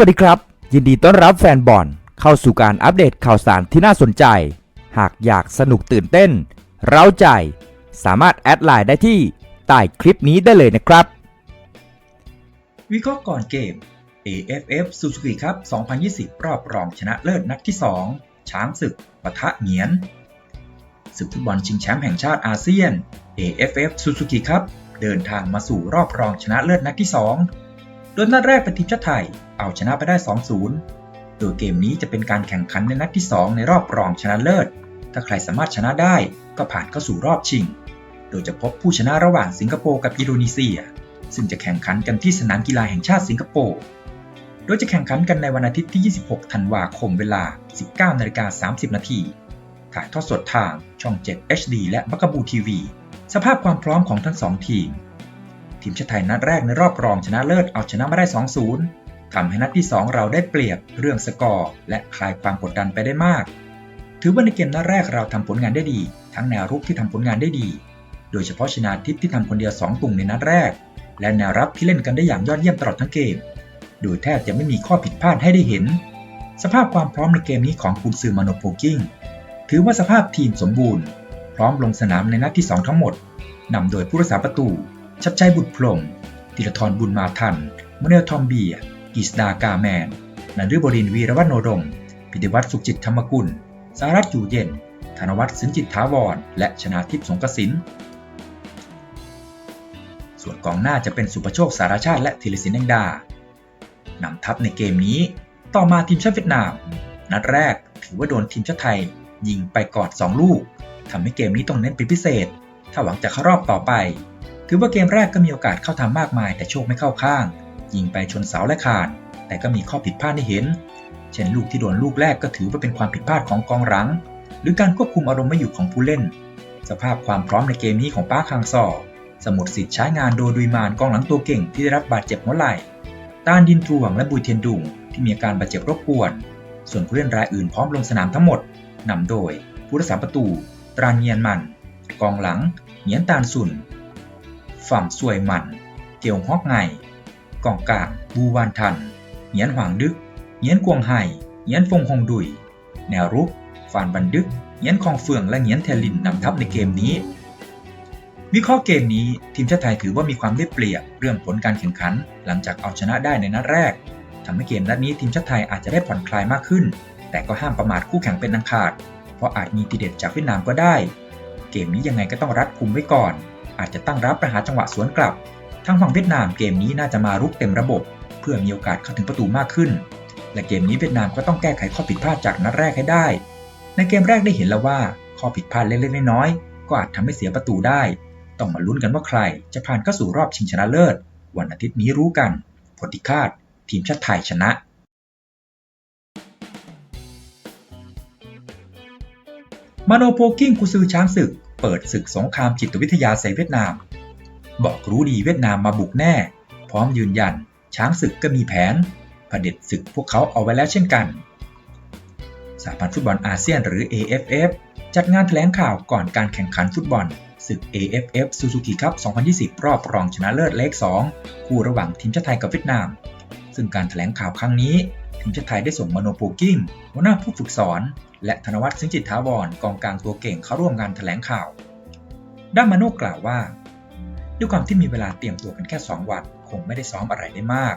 วัสดีครับ ยินดีต้อนรับแฟนบอลเข้าสู่การอัปเดตข่าวสารที่น่าสนใจ หากอยากสนุกตื่นเต้น เร้าใจ สามารถแอดไลน์ได้ที่ใต้คลิปนี้ได้เลยนะครับ วิเคราะห์ก่อนเกม AFF Suzuki ครับ2020 รอบรองชนะเลิศนัดที่ 2 ช้างศึกปะทะเหงียนศึกฟุตบอลชิงแชมป์แห่งชาติอาเซียน AFF Suzuki ครับเดินทางมาสู่รอบรองชนะเลิศนัดที่ 2 ดยนัดแรกเป็นทีมชาติไทย เอาชนะไปได้ 2-0 โดยเกมนี้จะเป็นการแข่งขันในนัดที่ 2 ในรอบรองชนะเลิศ ถ้าใครสามารถชนะได้ก็ผ่านเข้าสู่รอบชิง โดยจะพบผู้ชนะระหว่างสิงคโปร์กับอินโดนีเซีย ซึ่งจะแข่งขันกันที่สนามกีฬาแห่งชาติสิงคโปร์ โดยจะแข่งขันกันในวันอาทิตย์ที่ 26 ธันวาคมเวลา 19นาฬิกา30 นาทีถ่ายทอดสดทางช่อง 7 HD และบักบูทีวี สภาพความพร้อมของทั้งสองทีม ทีมชาติไทยนัดแรกในรอบรองชนะเลิศเอาชนะมาได้ 2-0 ทำให้นัดที่ 2 เราได้เปรียบเรื่องสกอร์ และคลายความกดดันไปได้มาก ถือว่าในเกมนัดแรกเราทำผลงานได้ดี ทั้งแนวรุกที่ทำผลงานได้ดี โดยเฉพาะชนาทิพย์ที่ทำคนเดียว 2 ตุ่งในนัดแรก และแนวรับที่เล่นกันได้อย่างยอดเยี่ยมตลอดทั้งเกม โดยแทบจะไม่มีข้อผิดพลาดให้ได้เห็น สภาพความพร้อมในเกมนี้ของกุนซือมาโนโพกิ้งถือว่าสภาพทีมสมบูรณ์ พร้อมลงสนามในนัดที่ 2 ทั้งหมดนำโดยผู้รักษาประตู ชัดชัยบุตรพรมธีรทรบุญมาทันมเนลทอมเบียกิสดากาแมนนันฤบดินวีรวัฒโนดม พิธิวัตรสุขจิตธรรมกุล สารัตอยู่เย็น ธนวัฒน์สินจิตถาวร และชนาทิพย์สงกสิน ส่วนกองหน้าจะเป็นสุประโชคสารชาติและธีรศิลป์แดงดานำทัพในเกมนี้ ต่อมาทีมชาติเวียดนาม นัดแรกถือว่าโดนทีมชาติไทย ยิงไปกอน2ลูกทำให้เกมนี้ต้องเน้นเป็นพิเศษ ถ้าหวังจะเข้ารอบต่อไป ถือว่าเกมแรกก็มีโอกาสเข้าทำมากมาย แต่โชคไม่เข้าข้าง ยิงไปชนเสาและขาด แต่ก็มีข้อผิดพลาดให้เห็น เช่นลูกที่โดนลูกแรกก็ถือว่าเป็นความผิดพลาดของกองหลัง หรือการควบคุมอารมณ์ไม่อยู่ของผู้เล่น สภาพความพร้อมในเกมนี้ของป้าคางซอสมุดสิทธิ์ใช้งานโดยดุยมานกองหลังตัวเก่งที่ได้รับบาดเจ็บหัวไหล่ต้านดินทรวงและบุยเทียนดุงที่มีอาการบาดเจ็บรบกวน ส่วนผู้เล่นรายอื่นพร้อมลงสนามทั้งหมดนำโดยผู้รักษาประตู ตรานเงียนมัน กองหลัง เหงียนตานสุน ฝั่งสวยมันเกียวฮอกไงกองกลางบูวานทันเหงียนหวางดึกเหงียนกวงไห่เหงียนฟงฮงดุย แนวรุกฟานบันดึกเหงียนคองเฟืองและเหงียนเทลินนำทัพในเกมนี้ วิเคราะห์เกมนี้ทีมชาติไทยถือว่ามีความได้เปรียบเรื่องผลการแข่งขัน หลังจากเอาชนะได้ในนัดแรกทำให้เกมนัดนี้ทีมชาติไทยอาจจะได้ผ่อนคลายมากขึ้น แต่ก็ห้ามประมาทคู่แข่งเป็นอันขาด เพราะอาจมีทีเด็ดจากเวียดนามก็ได้ เกมนี้ยังไงก็ต้องรัดกุมไว้ก่อน อาจจะตั้งรับประหาจังหวะสวนกลับทางฝั่งเวียดนามเกมนี้น่าจะมารุกเต็มระบบ เพื่อมีโอกาสเข้าถึงประตูมากขึ้น และเกมนี้เวียดนามก็ต้องแก้ไขข้อผิดพลาดจากนัดแรกให้ได้ ในเกมแรกได้เห็นแล้วว่าข้อผิดพลาดเล็กๆน้อยๆก็อาจทำให้เสียประตูได้ ต้องมาลุ้นกันว่าใคร จะผ่านเข้าสู่รอบชิงชนะเลิศ วันอาทิตย์นี้รู้กันผลที่คาด ทีมชาติไทยชนะมาโนโพกิ้งกุซือช้างศึก เปิดศึกสงครามจิตวิทยาใส่เวียดนาม บอกรู้ดีเวียดนามมาบุกแน่ พร้อมยืนยัน ช้างศึกก็มีแผนเผด็จศึกพวกเขาเอาไว้แล้วเช่นกันสหพันธ์ฟุตบอลอาเซียนหรือ AFF จัดงานแถลงข่าวก่อนการแข่งขันฟุตบอลศึก AFF Suzuki Cup 2020 รอบรองชนะเลิศเลข 2 คู่ระหว่างทีมชาติไทยกับเวียดนาม ซึ่งการแถลงข่าวครั้งนี้ ทีมชาติไทยได้ส่งมโนโปกิ้งหัวหน้าผู้ฝึกสอน และธนวัฒน์สิงห์จิตถาวรกองกลางตัวเก่งเข้าร่วมงานแถลงข่าว ด้านมาโนกล่าวว่า ด้วยความที่มีเวลาเตรียมตัวกันแค่ 2 วัน คงไม่ได้ซ้อมอะไรได้มาก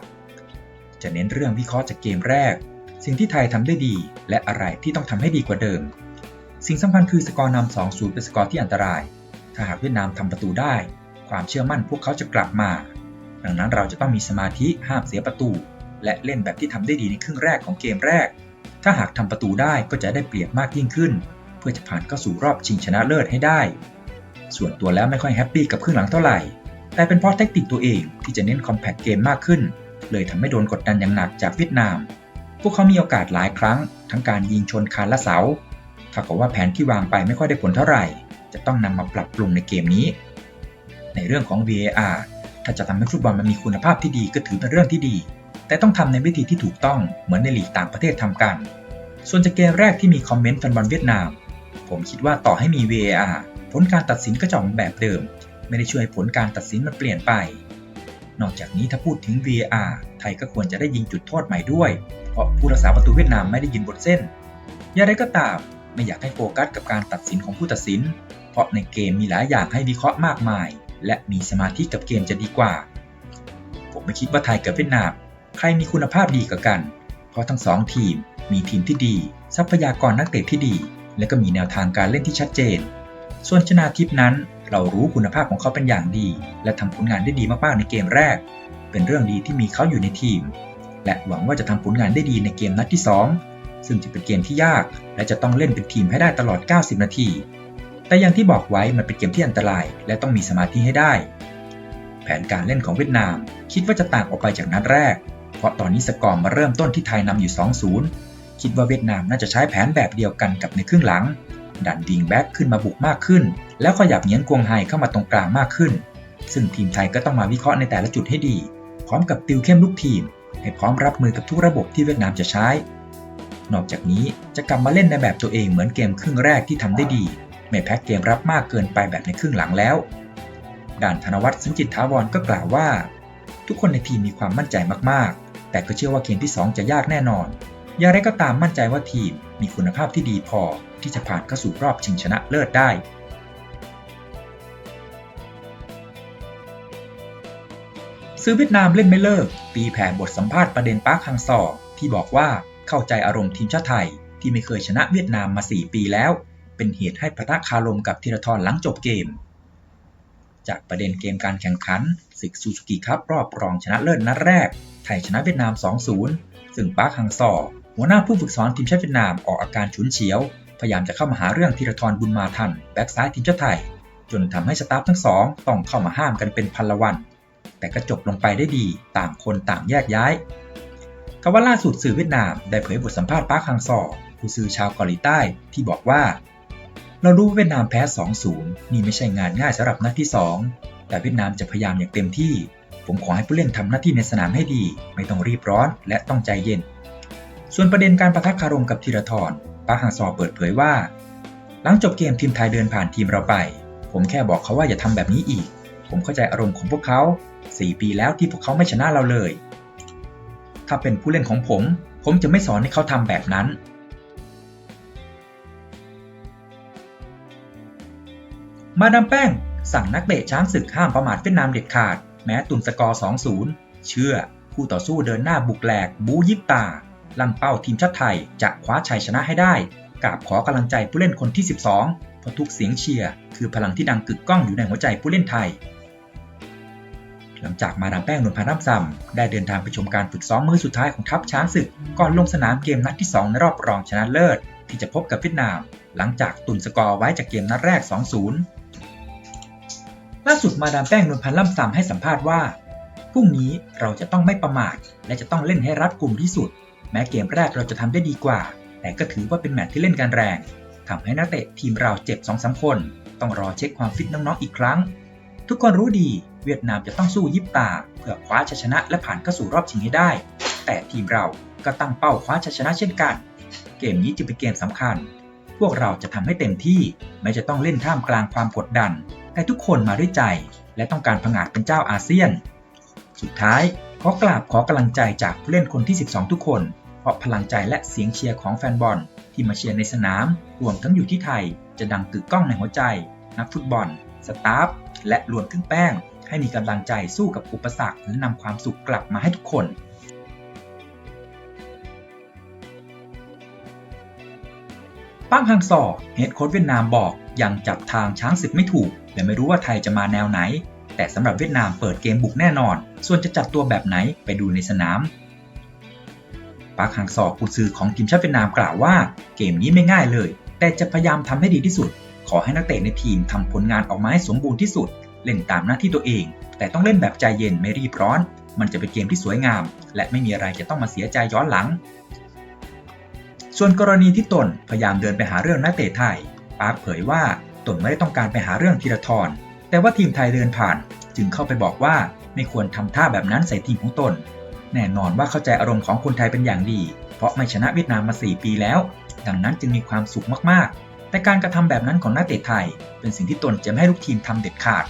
จะเน้นเรื่องวิเคราะห์จากเกมแรก สิ่งที่ไทยทำได้ดี และอะไรที่ต้องทำให้ดีกว่าเดิม สิ่งสำคัญคือสกอร์นำ2 0เป็นสกอร์ที่อันตราย ถ้าหากเวียดนามทำประตูได้ ความเชื่อมั่นพวกเขาจะกลับมา ดังนั้นเราจะต้องมีสมาธิห้ามเสียประตู และเล่นแบบที่ทำได้ดีในครึ่งแรกของเกมแรก ถ้าหากทำประตูได้ก็จะได้เปรียบมากยิ่งขึ้น เพื่อจะผ่านเข้าสู่รอบชิงชนะเลิศให้ได้ ส่วนตัวแล้วไม่ค่อยแฮปปี้กับครึ่งหลังเท่าไหร่ แต่เป็นเพราะแทคติกตัวเองที่จะเน้นคอมแพคเกมมากขึ้น เลยทำให้โดนกดดันอย่างหนักจากเวียดนาม พวกเขามีโอกาสหลายครั้ง ทั้งการยิงชนคานและเสาถ้ากับว่าแผนที่วางไปไม่ค่อยได้ผลเท่าไหร่ จะต้องนำมาปรับปรุงในเกมนี้ ในเรื่องของ VAR ถ้าจะทำให้ฟุตบอลมันมีคุณภาพที่ดีก็ถือเป็นเรื่องที่ดี แต่ต้องทำในวิธีที่ถูกต้องเหมือนในหลีกต่างประเทศทำกัน ส่วนจากเกมแรกที่มีคอมเมนต์แฟนบอลเวียดนาม ผมคิดว่าต่อให้มี VAR ผลการตัดสินก็จะออกแบบเดิม ไม่ได้ช่วยให้ผลการตัดสินมันเปลี่ยนไป นอกจากนี้ถ้าพูดถึง VAR ไทยก็ควรจะได้ยิงจุดโทษใหม่ด้วย เพราะผู้รักษาประตูเวียดนามไม่ได้ยืนบนเส้น อย่างไรก็ตามไม่อยากให้โฟกัสกับการตัดสินของผู้ตัดสิน เพราะในเกมมีหลายอย่างให้วิเคราะห์มากมาย และมีสมาธิกับเกมจะดีกว่า ผมไม่คิดว่าไทยกับเวียดนาม ครมีคุณภาพดีกว่ากัน เพราะทั้งสองทีมมีทีมที่ดี ทรัพยากรนักเตะที่ดี และก็มีแนวทางการเล่นที่ชัดเจน ส่วนชนาทิพนั้น เรารู้คุณภาพของเขาเป็นอย่างดี และทำผลงานได้ดีมากๆในเกมแรก เป็นเรื่องดีที่มีเขาอยู่ในทีม และหวังว่าจะทำผลงานได้ดีในเกมนัดที่ 2 ซึ่งจะเป็นเกมที่ยาก และจะต้องเล่นเป็นทีมให้ได้ตลอด 90 นาที แต่อย่างที่บอกไว้มันเป็นเกมที่อันตราย และต้องมีสมาธิให้ได้ แผนการเล่นของเวียดนาม คิดว่าจะต่างออกไปจากนัดแรก ราะตอนนี้สกอร์มาเริ่มต้นที่ไทยนำอยู่ 2-0 คิดว่าเวียดนามน่าจะใช้แผนแบบเดียวกันกับในครึ่งหลัง ดันวิงแบ็กขึ้นมาบุกมากขึ้น แล้วขยับเหงียนกวงไฮเข้ามาตรงกลางมากขึ้น ซึ่งทีมไทยก็ต้องมาวิเคราะห์ในแต่ละจุดให้ดี พร้อมกับติวเข้มลูกทีม ให้พร้อมรับมือกับทุกระบบที่เวียดนามจะใช้ นอกจากนี้จะกลับมาเล่นในแบบตัวเองเหมือนเกมครึ่งแรกที่ทำได้ดี ไม่แพ้เกมรับมากเกินไปแบบในครึ่งหลังแล้วด่านธนวัฒน์สัญจิตถาวรก็กล่าวว่า ทุกคนในทีมมีความมั่นใจมากๆ แต่ก็เชื่อว่าเกมที่ 2 จะยากแน่นอน อย่างไรก็ตามมั่นใจว่าทีมมีคุณภาพที่ดีพอที่จะผ่านเข้าสู่รอบชิงชนะเลิศได้ ซื้อเวียดนามเล่นไม่เลิก ตีแผ่บทสัมภาษณ์ประเด็นปาร์คฮังซอที่บอกว่าเข้าใจอารมณ์ทีมชาติไทย ที่ไม่เคยชนะเวียดนามมา 4 ปีแล้ว เป็นเหตุให้พระคารมกับธีรทรหลังจบเกม จากประเด็นเกมการแข่งขัน ศึกซูซูกิคัพรอบรองชนะเลิศนัดแรก ไทยชนะเวียดนาม 2-0 ซึ่งปาร์คฮังซอ หัวหน้าผู้ฝึกสอนทีมชาติเวียดนามออกอาการฉุนเฉียว พยายามจะเข้ามาหาเรื่องธีรทรบุญมาทัน แบ็กซ้ายทีมชาติไทย จนทำให้สตาฟทั้งสองต้องเข้ามาห้ามกันเป็นพันละวัน แต่ก็จบลงไปได้ดี ต่างคนต่างแยกย้ายกว่าล่าสุดสื่อเวียดนามได้เผยบทสัมภาษณ์ปาร์คฮังซอผู้สื่อชาวเกาหลีใต้ที่บอกว่าเรารู้ว่าเวียดนามแพ้ 2-0 นี่ไม่ใช่งานง่ายสำหรับนัดที่ 2 แต่เวียดนามจะพยายามอย่างเต็มที่ ผมขอให้ผู้เล่นทำหน้าที่ในสนามให้ดี ไม่ต้องรีบร้อนและต้องใจเย็น ส่วนประเด็นการประทักคารมกับธีรทรปาฮังซอเปิดเผยว่า หลังจบเกมทีมไทยเดินผ่านทีมเราไป ผมแค่บอกเขาว่าอย่าทำแบบนี้อีก ผมเข้าใจอารมณ์ของพวกเขา 4 ปีแล้วที่พวกเขาไม่ชนะเราเลย ถ้าเป็นผู้เล่นของผม ผมจะไม่สอนให้เขาทำแบบนั้นมาดามแป้ง สั่งนักเตะช้างศึกห้ามประมาทเวียดนามเด็ดขาด แม้ตุนสกอร์ 2-0 เชื่อคู่ต่อสู้เดินหน้าบุกแหลก บูยิบตาลั่นเป้าทีมชาติไทยจะคว้าชัยชนะให้ได้กราบขอกำลังใจผู้เล่นคนที่ 12 เพราะทุกเสียงเชียร์คือพลังที่ดังกึกก้องอยู่ในหัวใจผู้เล่นไทย หลังจากมาดามแป้งนวลพันธ์ร่ำซำได้เดินทางไปชมการฝึกซ้อมมือสุดท้ายของทัพช้างศึก ก่อนลงสนามเกมนัดที่ 2 ในรอบรองชนะเลิศ ที่จะพบกับเวียดนาม หลังจากตุนสกอร์ไว้จากเกมนัดแรก 2-0 ล่าสุดมาดามแป้งนวลพันธ์ล่ำซำให้สัมภาษณ์ว่าพรุ่งนี้เราจะต้องไม่ประมาท และจะต้องเล่นให้รัดกลุ่มที่สุด แม้เกมแรกเราจะทำได้ดีกว่า แต่ก็ถือว่าเป็นแมตช์ที่เล่นกันแรงทำให้นักเตะทีมเราเจ็บ2องสาคน ต้องรอเช็คความฟิตน้องๆอีกครั้ง ทุกคนรู้ดี เวียดนามจะต้องสู้ยิบตา เพื่อคว้าชัยชนะและผ่านเข้าสู่รอบชิงให้ได้ แต่ทีมเราก็ตั้งเป้าคว้าชัยชนะเช่นกัน เกมนี้จึงเป็นเกมสำคัญ พวกเราจะทำให้เต็มที่แม้จะต้องเล่นท่ามกลางความกดดัน แต่ทุกคนมาด้วยใจ และต้องการผงาดเป็นเจ้าอาเซียน สุดท้ายขอกราบขอกำลังใจจากผู้เล่นคนที่ 12 ทุกคน เพราะพลังใจและเสียงเชียร์ของแฟนบอลที่มาเชียร์ในสนาม รวมทั้งอยู่ที่ไทย จะดังกึกก้องในหัวใจ นักฟุตบอล สตาฟ และรวมถึงแป้ง ให้มีกำลังใจสู้กับอุปสรรคและนำความสุขกลับมาให้ทุกคน ป้างฮังซอเฮดโค้ชเวียดนามบอกยังจับทางช้างศึกไม่ถูกและไม่รู้ว่าไทยจะมาแนวไหน แต่สำหรับเวียดนามเปิดเกมบุกแน่นอน ส่วนจะจัดตัวแบบไหนไปดูในสนามปาร์คฮังซอผู้ซื้อของทีมชาติเวียดนามกล่าวว่า เกมนี้ไม่ง่ายเลย แต่จะพยายามทำให้ดีที่สุด ขอให้นักเตะในทีมทำผลงานออกมาให้สมบูรณ์ที่สุด เล่นตามหน้าที่ตัวเอง แต่ต้องเล่นแบบใจเย็นไม่รีบร้อน มันจะเป็นเกมที่สวยงาม และไม่มีอะไรจะต้องมาเสียใจย้อนหลัง ส่วนกรณีที่ตนพยายามเดินไปหาเรื่องนักเตะไทย ปาร์คเผยว่าตนไม่ได้ต้องการไปหาเรื่องธีรทร แต่ว่าทีมไทยเดินผ่าน จึงเข้าไปบอกว่าไม่ควรทำท่าแบบนั้นใส่ทีมของตน แน่นอนว่าเข้าใจอารมณ์ของคนไทยเป็นอย่างดี เพราะไม่ชนะเวียดนามมา 4 ปีแล้ว ดังนั้นจึงมีความสุขมากๆ แต่การกระทำแบบนั้นของนักเตะไทย เป็นสิ่งที่ตนจะไม่ให้ลูกทีมทำเด็ดขาด